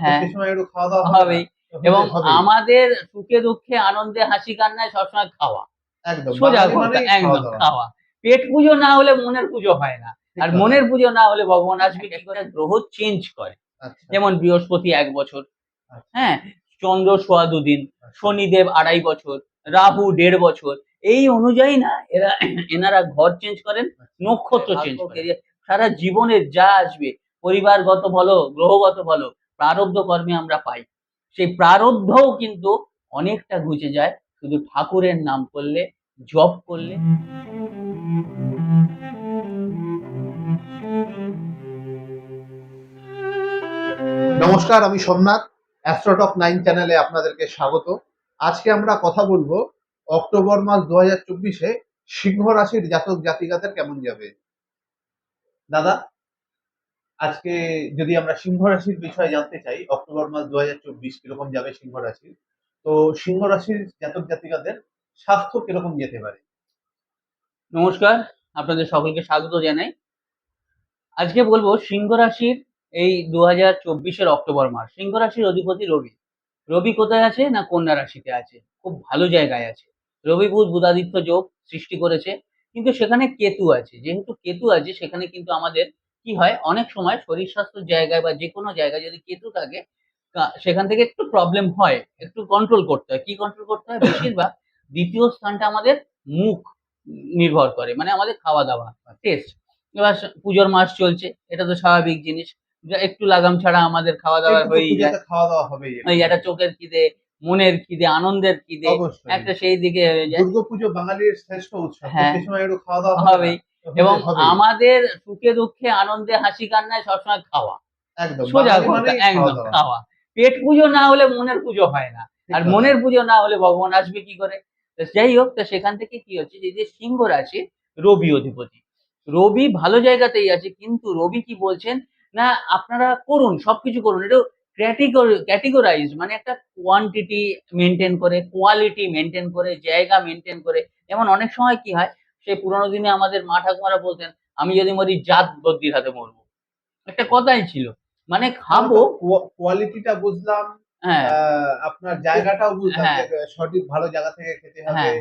হ্যাঁ। হবেই। এবং আমাদের সুখে দুঃখে আনন্দে হাসি কান্নায় সবসময় খাওয়া। সোজা একদম খাওয়া। পেট পুজো না হলে মনের পুজো হয় না। আর মনের পুজো না হলে ভগবান আসবে কি করে? গ্রহ চেঞ্জ করে। আচ্ছা, যেমন বৃহস্পতি এক বছর আচ্ছা। হ্যাঁ? চন্দ্র সোয়া দুদিন শনিদেব আড়াই বছর রাহু দেড় বছর। এই অনুযায়ী না এরা এনারা ঘর চেঞ্জ করেন নক্ষত্র চেঞ্জ করেন। সারা জীবনের যা আসবে পরিবারগত বলো, গ্রহগত বলো, প্রারব্ধ কর্মে আমরা পাই। সেই প্রারব্ধও কিন্তু অনেকটা ঘুচে যায়। শুধু ঠাকুরের নাম করলে, জপ করলে। নমস্কার, আমি সোমনাথ অ্যাস্ট্রোটক নাইন চ্যানেলে আপনাদেরকে স্বাগত। আজকে আমরা কথা বলব অক্টোবর মাস দু হাজার চব্বিশে সিংহ রাশির জাতক জাতিকাদের কেমন যাবে। দাদা? আজকে যদি আমরা সিংহ রাশির বিষয়ে জানতে চাই, অক্টোবর মাস দু হাজার চব্বিশ কীরকম যাবে সিংহ রাশির? তো সিংহ রাশির জাতক জাতিকাদের স্বাস্থ্য কীরকম যেতে পারে? নমস্কার, আপনাদের সকলকে স্বাগত জানাই। আজকে বলব সিংহ রাশির এই দু হাজার চব্বিশের অক্টোবর মাস। সিংহ রাশির অধিপতি রবি। রবি কোথায় আছে না কন্যা রাশিতে আছে? খুব ভালো জায়গায় আছে। রবি বুধ, বুধাদিত্য যোগ সৃষ্টি করেছে। কিন্তু সেখানে কেতু আছে। যেহেতু কেতু আছে, সেখানে কিন্তু আমাদের কি হয়? অনেক সময় শরীর স্বাস্থ্যের জায়গায় বা যে কোনো জায়গায় যদি কেতু থাকে সেখান থেকে একটু প্রবলেম হয় একটু কন্ট্রোল করতে হয়। কি কন্ট্রোল করতে হয়? বেশিরভাগ দ্বিতীয় স্থানটা আমাদের মুখ নির্ভর করে মানে আমাদের খাওয়া দাওয়া টেস্ট এবার পুজোর মাস চলছে এটা তো স্বাভাবিক জিনিস। একটু লাগাম ছাড়া আমাদের খাওয়া দাওয়া তো যায়। খাওয়া দাওয়া হবে ওই একটা চোখের খিদে মনের খিদে আনন্দের খিদে একটা সেই দিকে হয়ে যায়। দুর্গাপুজো বাঙালির শ্রেষ্ঠ উৎসব। হ্যাঁ। সেই সময় একটু খাওয়া দাওয়া হবে হবেই? এবং আমাদের সুখে দুঃখে আনন্দে হাসি কান্নায় সবসময় খাওয়া। একদম সোজা একদম খাওয়া। পেট পুজো না হলে মনের পুজো হয় না। আর মনের পুজো না হলে ভগবান আসবে কি করে? যাই হোক তো সেখান থেকে কি হচ্ছে যে যে সিংহ রাশি রবি অধিপতি। রবি ভালো জায়গাতেই আছে কিন্তু রবি কি বলছেন? না আপনারা করুন সবকিছু করুন। এটা ক্যাটেগরাইজ মানে একটা কোয়ান্টিটি মেনটেন করে কোয়ালিটি মেনটেন করে জায়গা মেনটেন করে। যেমন অনেক সময় কি হয় সেই পুরোনো দিনে আমাদের মা ঠাকুমারা বলতেন আমি যদি মরি জাত বদ্যির হাতে মরবো। একটা কথাই ছিল। মানে খাব কোয়ালিটিটা বুঝলাম হ্যাঁ। আপনার জায়গাটাও বুঝলাম হ্যাঁ। সঠিক ভালো জায়গা থেকে খেতে হবে হ্যাঁ।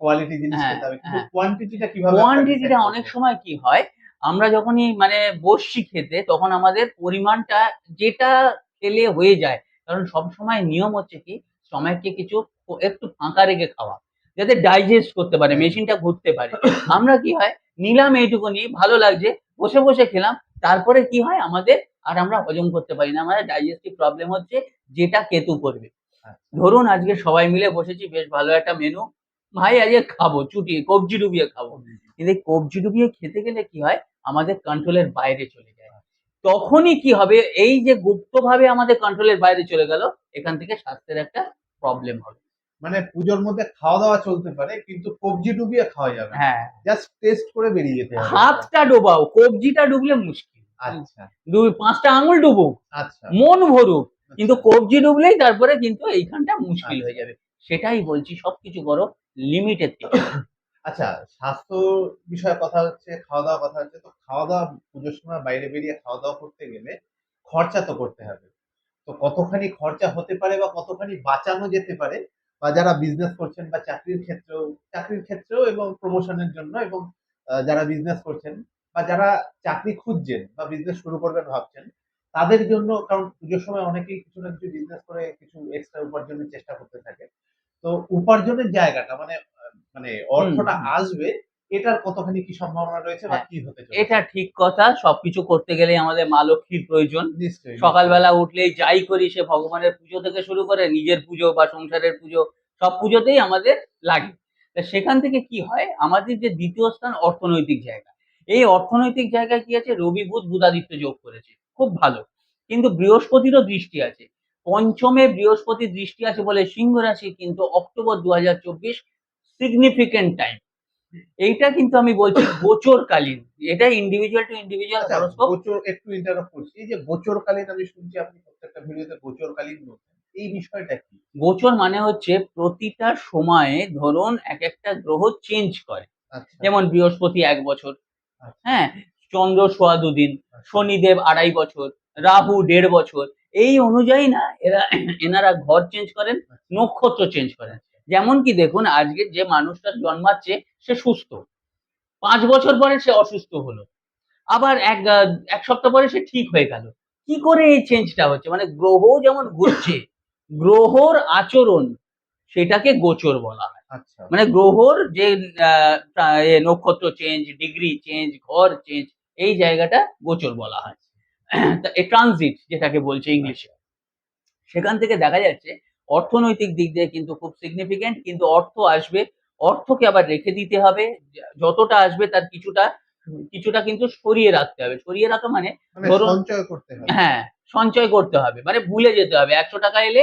কোয়ালিটি জিনিস হ্যাঁ, খেতে হবে। হ্যাঁ। কোয়ান্টিটিটা কীভাবে কোয়ান্টিটিটা অনেক সময় কি হয় আমরা যখনই মানে বসছি খেতে তখন আমাদের পরিমাণটা যেটা খেলে হয়ে যায়। কারণ সব সময় নিয়ম হচ্ছে কি সময়কে কিছু একটু ফাঁকা রেখে খাওয়া। যাতে ডাইজেস্ট করতে পারে মেশিনটা ঘুরতে পারে। আমরা কি হয় নিলাম এইটুকু এইটুকুনি ভালো লাগছে বসে বসে খেলাম তারপরে কি হয় আমাদের আর আমরা হজম করতে পারি না আমাদের ডাইজেস্টিভ প্রবলেম হচ্ছে যেটা কেতু করবে। ধরুন আজকে সবাই মিলে বসেছি বেশ ভালো একটা মেনু ভাই আজকে খাব চুটিয়ে কবজি ডুবিয়ে খাব। কিন্তু কবজি ডুবিয়ে খেতে গেলে কি হয় আমাদের কন্ট্রোলের বাইরে চলে যায়। তখনই কি হবে এই যে গুপ্তভাবে আমাদের কন্ট্রোলের বাইরে চলে গেল এখান থেকে স্বাস্থ্যের একটা প্রবলেম হবে। মানে পুজোর মধ্যে খাওয়া দাওয়া চলতে পারে কিন্তু কবজি ডুবিয়ে খাওয়া যাবে হ্যাঁ। জাস্ট টেস্ট করে বেরিয়ে যেতে হবে। হাতটা ডোবাও কবজিটা ডুবলে মুশকিল। আচ্ছা। দুই পাঁচটা আঙুল ডুবো। আচ্ছা। মন ভরুক কিন্তু আচ্ছা। কবজি ডুবলেই তারপরে কিন্তু এইখানটা মুশকিল হয়ে যাবে। সেটাই বলছি সবকিছু করো লিমিটেড আচ্ছা স্বাস্থ্য বিষয়ে কথা হচ্ছে খাওয়া দাওয়া কথা হচ্ছে তো খাওয়া দাওয়া পুজোর সময় বাইরে বেরিয়ে খাওয়া দাওয়া করতে গেলে খরচা তো করতে হবে। তো কতখানি খরচা হতে পারে বা কতখানি বাঁচানো যেতে পারে বা যারা বিজনেস করছেন বা চাকরির ক্ষেত্রেও চাকরির ক্ষেত্রেও এবং প্রমোশনের জন্য এবং যারা বিজনেস করছেন বা যারা চাকরি খুঁজছেন বা বিজনেস শুরু করবেন ভাবছেন তাদের জন্য কারণ পুজোর সময় অনেকেই কিছু না কিছু বিজনেস করে কিছু এক্সট্রা উপার্জনের চেষ্টা করতে থাকে। তো উপার্জনের জায়গাটা মানে মানে অর্থটা আসবে এটার কতখানি কি সম্ভাবনা রয়েছে বা হ্যাঁ, কি হতে চলেছে? এটা ঠিক কথা সবকিছু করতে গেলে আমাদের মা লক্ষ্মীর প্রয়োজন। নিশ্চয়ই। সকালবেলা উঠলেই যাই করি সে ভগবানের পুজো থেকে শুরু করে নিজের পুজো বা সংসারের পুজো সব পুজোতেই আমাদের লাগে। সেখান থেকে কি হয়? আমাদের যে দ্বিতীয় স্থান অর্থনৈতিক জায়গা। এই অর্থনৈতিক জায়গায় কি আছে? রবি বুধ বুধাদিত্য যোগ করেছে। খুব ভালো। কিন্তু বৃহস্পতিরও দৃষ্টি আছে। পঞ্চমে বৃহস্পতি দৃষ্টি আছে বলে সিংহ রাশি কিন্তু অক্টোবর দু হাজার চব্বিশ সিগনিফিকেন্ট টাইম এইটা কিন্তু আমি বলছি গোচরকালীন। এটা ইন্ডিভিজুয়াল টু ইন্ডিভিজুয়াল গোচর একটু ইন্টারাপ্ট করছি। এই যে গোচরকালীন আমি শুনছি আপনি প্রত্যেকটা ভিডিওতে গোচরকালীন বলছেন। এই বিষয়টা কি? গোচর মানে হচ্ছে প্রতিটা সময়ে ধরুন এক একটা গ্রহ চেঞ্জ করে। আচ্ছা। যেমন বৃহস্পতি এক বছর আচ্ছা। হ্যাঁ চন্দ্র সোয়া দুদিন শনিদেব আড়াই বছর রাহু দেড় বছর এই অনুযায়ী না এরা এনারা ঘর চেঞ্জ করেন নক্ষত্র চেঞ্জ করেন। যেমন কি দেখুন আজকে যে মানুষটা জন্মাচ্ছে সে সুস্থ। পাঁচ বছর পরে সে অসুস্থ হলো। আবার এক এক সপ্তাহ পরে সে ঠিক হয়ে গেল। কি করে এই চেঞ্জটা হচ্ছে? মানে গ্রহ যেমন ঘুরছে গ্রহর আচরণ সেটাকে গোচর বলা হয়। আচ্ছা। মানে গ্রহর যে নক্ষত্র চেঞ্জ ডিগ্রি চেঞ্জ ঘর চেঞ্জ এই জায়গাটা গোচর বলা হয়। ট্রানজিট যেটাকে বলছে ইংলিশে। সেখান থেকে দেখা যাচ্ছে অর্থনৈতিক দিক দিয়ে কিন্তু খুব সিগনিফিকেন্ট কিন্তু অর্থ আসবে অর্থকে আবার রেখে দিতে হবে যতটা আসবে তার কিছুটা কিছুটা কিন্তু সরিয়ে রাখতে হবে। সরিয়ে রাখা মানে মানে ধরুন- হ্যাঁ সঞ্চয় করতে হবে মানে ভুলে যেতে হবে। একশো টাকা এলে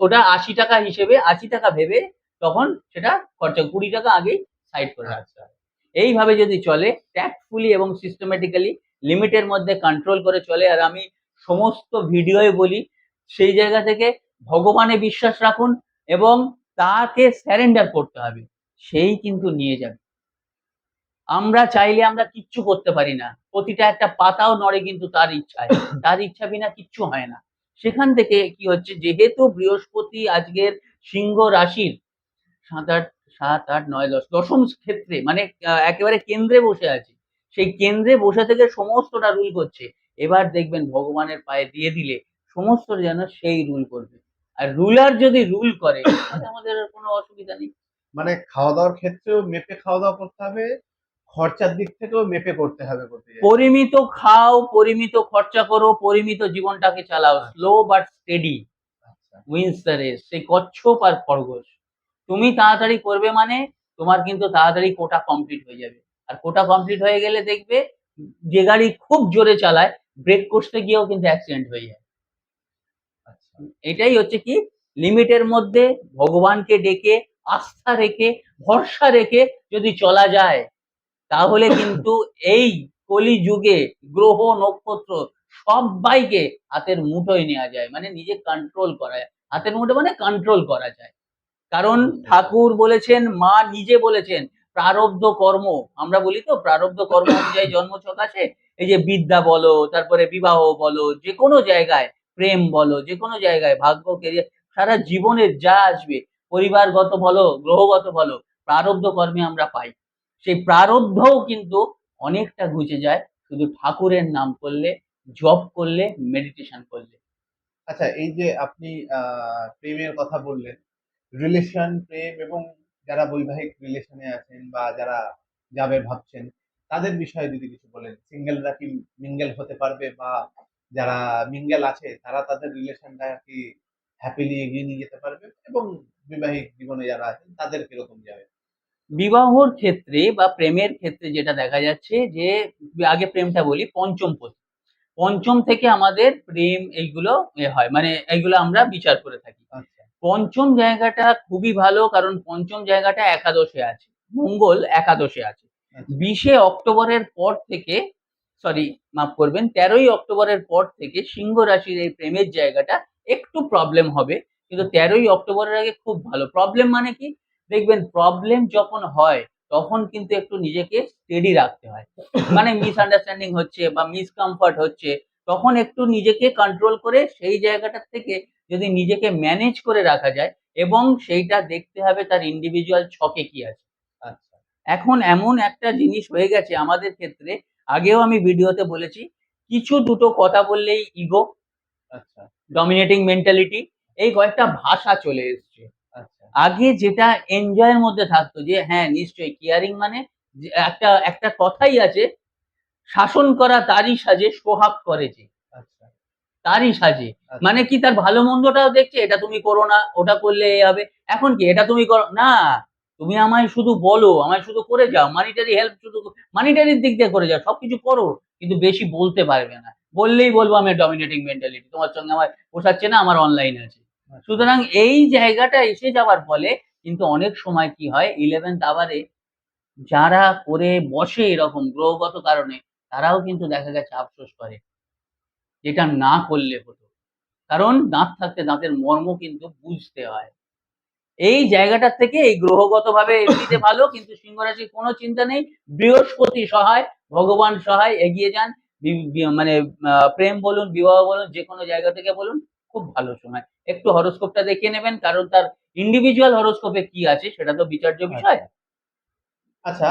ওটা আশি টাকা হিসেবে, আশি টাকা ভেবে তখন সেটা খরচা, কুড়ি টাকা আগেই সাইড করে রাখতে হবে। এইভাবে যদি চলে ট্যাক্টফুলি এবং সিস্টেমেটিক্যালি লিমিটের মধ্যে কন্ট্রোল করে চলে, আর আমি সমস্ত ভিডিওয়ে বলি, সেই জায়গা থেকে ভগবানে বিশ্বাস রাখুন এবং তাকে স্যারেন্ডার করতে হবে। সেই কিন্তু নিয়ে যাবে। আমরা চাইলে আমরা কিচ্ছু করতে পারি না। প্রতিটা একটা পাতাও নড়ে কিন্তু তার ইচ্ছায়। তার ইচ্ছা বিনা কিচ্ছু হয় না। সেখান থেকে কি হচ্ছে? যেহেতু বৃহস্পতি আজকের সিংহ রাশির সাত আট সাত আট, নয়, দশ, দশম ক্ষেত্রে মানে একেবারে কেন্দ্রে বসে আছে। সেই কেন্দ্রে বসে থেকে সমস্তটা রুল করছে। এবার দেখবেন ভগবানের পায়ে দিয়ে দিলে সমস্ত যেন সেই রুল করবে। আর রুলার যদি রুল করে আমাদের কোনো অসুবিধা নেই। মানে খাওয়া দাওয়ার ক্ষেত্রেও মেপে খাওয়া দাওয়া করতে হবে। খরচার দিক থেকেও মেপে করতে হবে পরিমিত খাও পরিমিত খরচা করো পরিমিত জীবনটাকে চালাও। Slow but steady wins the race সেই কচ্ছপ আর খরগোশ। তুমি তাড়াতাড়ি করবে মানে তোমার কিন্তু তাড়াতাড়ি কোটা কমপ্লিট হয়ে যাবে। আর কোটা কমপ্লিট হয়ে গেলে দেখবে যে গাড়ি খুব জোরে চালায় ব্রেক করতে গিয়েও কিন্তু অ্যাক্সিডেন্ট হয়ে যায়। আচ্ছা। এটাই হচ্ছে কি? লিমিটের মধ্যে ভগবানকে ডেকে আস্থা রেখে ভরসা রেখে যদি চলা যায় তাহলে কিন্তু এই কলি যুগে গ্রহ, নক্ষত্র সবাইকে হাতের মুঠোয় নেওয়া যায়। মানে নিজে কন্ট্রোল করা যায়। হাতের মুঠো মানে কন্ট্রোল করা যায়। কারণ ঠাকুর বলেছেন, মা নিজে বলেছেন, প্রারব্ধ কর্ম। আমরা বলি তো, প্রারব্ধ কর্ম অনুযায়ী জন্মছক আছে এই যে বিদ্যা বলো, তারপরে বিবাহ বলো যে কোনো জায়গায় প্রেম বলো যে কোনো জায়গায় ভাগ্য কেরিয়ার সারা জীবনের যা আসবে, পরিবারগত বলো, গ্রহগত বলো, প্রারব্ধ কর্মে আমরা পাই। সেই প্রারব্ধও কিন্তু অনেকটা ঘুচে যায়। শুধু ঠাকুরের নাম করলে, জপ করলে মেডিটেশন করলে। আচ্ছা এই যে আপনি প্রেমের কথা বললেন রিলেশন প্রেম এবং যারা বৈবাহিক রিলেশনে আছেন বা যারা যাবে ভাবছেন, তাদের বিষয়ে যদি কিছু বলেন। সিঙ্গেলরা কি মিঙ্গেল হতে পারবে বা যারা মিঙ্গেল আছে, তারা তাদের রিলেশনটা কি হ্যাপিলি এগিয়ে নিয়ে যেতে পারবে? এবং বিবাহিক জীবনে যারা আছেন, তাদের কীরকম যাবে? বিবাহর ক্ষেত্রে বা প্রেমের ক্ষেত্রে যেটা দেখা যাচ্ছে যে আগে প্রেমটা বলি পঞ্চম পঞ্চম থেকে আমাদের প্রেম এইগুলো এ হয় মানে এইগুলো আমরা বিচার করে থাকি। আচ্ছা। পঞ্চম জায়গাটা খুবই ভালো কারণ পঞ্চম জায়গাটা একাদশে আছে মঙ্গল একাদশে আছে। আচ্ছা। বিশে অক্টোবরের পর থেকে সরি মাফ করবেন তেরোই অক্টোবরের পর থেকে সিংহ রাশির এই প্রেমের জায়গাটা একটু প্রবলেম হবে কিন্তু তেরোই অক্টোবরের আগে খুব ভালো। প্রবলেম মানে কি? দেখবেন প্রবলেম যখন হয় তখন কিন্তু একটু নিজেকে স্টেডি রাখতে হয়। মানে মিসআন্ডারস্ট্যান্ডিং হচ্ছে বা মিসকমফর্ট হচ্ছে তখন একটু নিজেকে কন্ট্রোল করে সেই জায়গাটার থেকে যদি নিজেকে ম্যানেজ করে রাখা যায় এবং সেইটা দেখতে হবে তার ইন্ডিভিজুয়াল ছকে কি আছে। আচ্ছা। এখন এমন একটা জিনিস হয়ে গেছে আমাদের ক্ষেত্রে আগেও আমি ভিডিওতে বলেছি কিছু দুটো কথা বললেই ইগো আচ্ছা। ডমিনেটিং মেন্টালিটি এই কয়েকটা ভাষা চলে এসছে। আগে যেটা এনজয়ের মধ্যে থাকতো যে হ্যাঁ নিশ্চয়ই কেয়ারিং মানে একটা একটা কথাই আছে শাসন করা তারই সাজে সোহাগ করেছে আচ্ছা। তারই সাজে। আচ্ছা। মানে কি তার ভালো মন্দটাও দেখছে এটা তুমি করো না ওটা করলে এ হবে। এখন কি এটা তুমি করো না তুমি আমায় শুধু বলো আমায় শুধু করে যাও মানিটারি হেল্প শুধু মানিটারির দিক দিয়ে করে যাও সবকিছু করো কিন্তু বেশি বলতে পারবে না। বললেই বলব আমি ডমিনেটিং মেন্টালিটি তোমার সঙ্গে আমার পোষাচ্ছে না আমার অনলাইন আছে। সুতরাং এই জায়গাটা এসে যাওয়ার ফলে কিন্তু অনেক সময় কি হয় ইলেভেন্থ আওয়ারে যারা করে বসে এরকম গ্রহগত কারণে তারাও কিন্তু দেখা গেছে আফসোস করে। যেটা না করলে হতো। কারণ দাঁত থাকতে দাঁতের মর্ম কিন্তু বুঝতে হয়। এই জায়গাটার থেকে এই গ্রহগত ভাবে এমনিতে ভালো কিন্তু সিংহ রাশির কোনো চিন্তা নেই। বৃহস্পতি সহায় ভগবান সহায় এগিয়ে যান। মানে আহ, প্রেম বলুন বিবাহ বলুন যে কোনো জায়গা থেকে বলুন খুব ভালো সময়। একটু হরোস্কোপটা দেখিয়ে নেবেন কারণ তার ইন্ডিভিজুয়াল হরোস্কোপে কি আছে সেটা তো বিচার্য বিষয়। আচ্ছা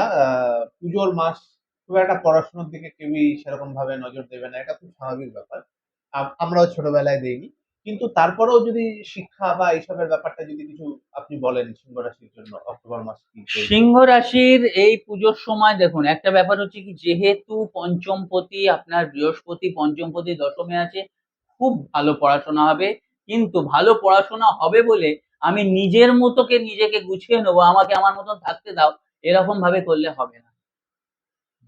পুজোর মাস খুব একটা পড়াশোনার দিকে কেউই সেরকম ভাবে নজর দেবে না এটা খুব স্বাভাবিক ব্যাপার। আমরাও ছোটবেলায় দেইনি। কিন্তু তারপরেও যদি শিক্ষা বা এইসবের ব্যাপারটা যদি কিছু আপনি বলেন সিংহ রাশির জন্য অক্টোবর মাস সিংহ রাশির এই পুজোর সময় দেখুন একটা ব্যাপার হচ্ছে কি যেহেতু পঞ্চমপতি আপনার বৃহস্পতি পঞ্চমপতি দশমে আছে খুব ভালো পড়াশোনা হবে কিন্তু ভালো পড়াশোনা হবে বলে আমি নিজের মতোকে নিজেকে গুছিয়ে নেব আমাকে আমার মতন থাকতে দাও এরকম ভাবে করলে হবে না।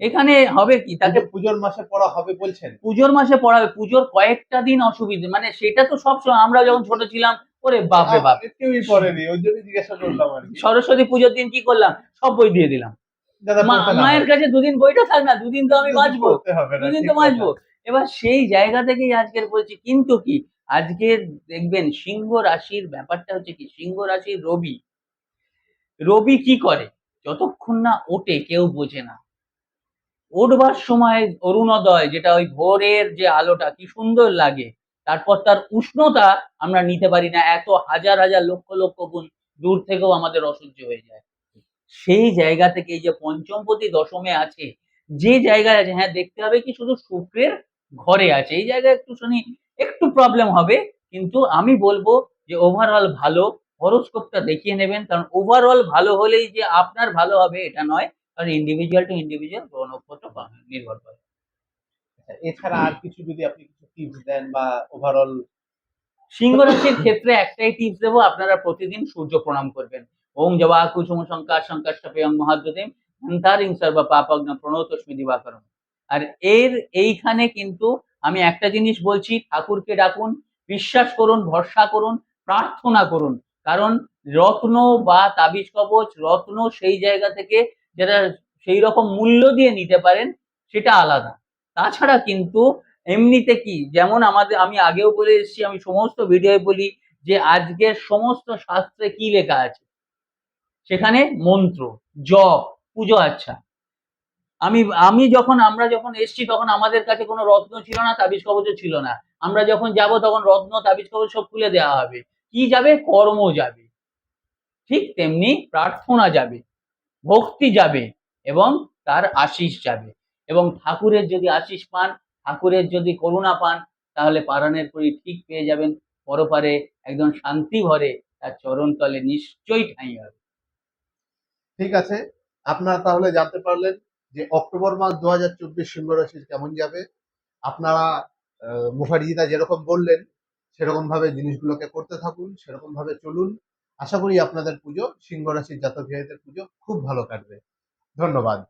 এখানে হবে কি? তাকে পুজোর মাসে পড়া হবে বলছেন। পুজোর মাসে পুজোর কয়েকটা দিন অসুবিধে মানে সেটা তো সব সময় আমরা যখন ছোট ছিলাম ওরে বাপরে বাপ। কেউই পড়েনি ওই জন্য জিজ্ঞাসা করলাম সরস্বতী পুজোর দিন কি করলাম? সব বই দিয়ে দিলাম। মায়ের কাছে দুদিন বইটা থাক না দুদিন তো আমি বাঁচবো। দুদিন তো বাঁচবো। এবার সেই জায়গা থেকেই আজকের বলছি, কিন্তু কি? আজকের দেখবেন সিংহ রাশির ব্যাপারটা হচ্ছে কি? সিংহ রাশির রবি রবি কি করে? যতক্ষণ না ওঠে কেউ বোঝে না। ওঠবার সময় অরুণোদয়, যেটা ওই ভোরের যে আলোটা, কি সুন্দর লাগে। তারপর তার উষ্ণতা আমরা নিতে পারি না, এত হাজার হাজার লক্ষ লক্ষ গুণ দূর থেকেও আমাদের অসহ্য হয়ে যায়। সেই জায়গা থেকে এই যে পঞ্চমপতি দশমে আছে, যে জায়গায় আছে হ্যাঁ দেখতে হবে কি শুধু শুক্রের ঘরে আছে। এই জায়গায় একটু শুনি একটু প্রবলেম হবে কিন্তু আমি বলব যে ওভারঅল ভালো। হরোস্কোপটা দেখিয়ে নেবেন কারণ ওভারঅল ভালো হলেই যে আপনার ভালো হবে এটা নয়। কারণ ইন্ডিভিজুয়াল টু ইন্ডিভিজুয়াল গ্রহ নক্ষত্র নির্ভর করে। আচ্ছা, এছাড়া আর কিছু যদি আপনি কিছু টিপস দেন বা ওভারঅল সিংহ রাশির ক্ষেত্রে একটাই টিপস দেবো আপনারা প্রতিদিন সূর্য প্রণাম করবেন। ওম জবা কুসুম শঙ্কার শঙ্কাষ্টপেয়ং মহাদ্যতিম অন্তারিং সর্ব পাপগ্ন প্রণতস্মি দিবাকরম আর এর এইখানে কিন্তু আমি একটা জিনিস বলছি, ঠাকুরকে ডাকুন, বিশ্বাস করুন, ভরসা করুন, প্রার্থনা করুন। কারণ রত্ন বা তাবিজ কবচ, রত্ন সেই জায়গা থেকে যেটা সেই রকম মূল্য দিয়ে নিতে পারেন, সেটা আলাদা। তাছাড়া কিন্তু এমনিতে কি, যেমন আমাদের, আমি আগেও বলে এসেছি, আমি সমস্ত ভিডিওয়ে বলি যে আজকের সমস্ত শাস্ত্রে কি লেখা আছে? সেখানে মন্ত্র, জপ, পুজো আচ্ছা। আমি আমি যখন, আমরা যখন এসছি, তখন আমাদের কাছে কোনো রত্ন ছিল না, তাবিজ কবচও ছিল না। আমরা যখন যাব, তখন রত্ন, তাবিজ কবচ সব খুলে দেওয়া হবে। কি যাবে? কর্ম যাবে। ঠিক তেমনি প্রার্থনা যাবে, ভক্তি যাবে এবং তার আশিস যাবে। এবং ঠাকুরের যদি আশিস পান, ঠাকুরের যদি করুণা পান, তাহলে পারানের পরি ঠিক পেয়ে যাবেন। পরপারে একদম শান্তি ভরে তার চরণ তলে নিশ্চয়ই ঠাঁই হবে। ঠিক আছে, আপনারা তাহলে জানতে পারলেন যে অক্টোবর মাস দু হাজার চব্বিশ সিংহ রাশির কেমন যাবে, আপনারা মুখার্জিদা যেরকম বললেন সেরকম ভাবে জিনিসগুলোকে করতে থাকুন সেরকম ভাবে চলুন। আশা করি আপনাদের পুজো সিংহ রাশির জাতক ভাইদের পুজো খুব ভালো কাটবে। ধন্যবাদ।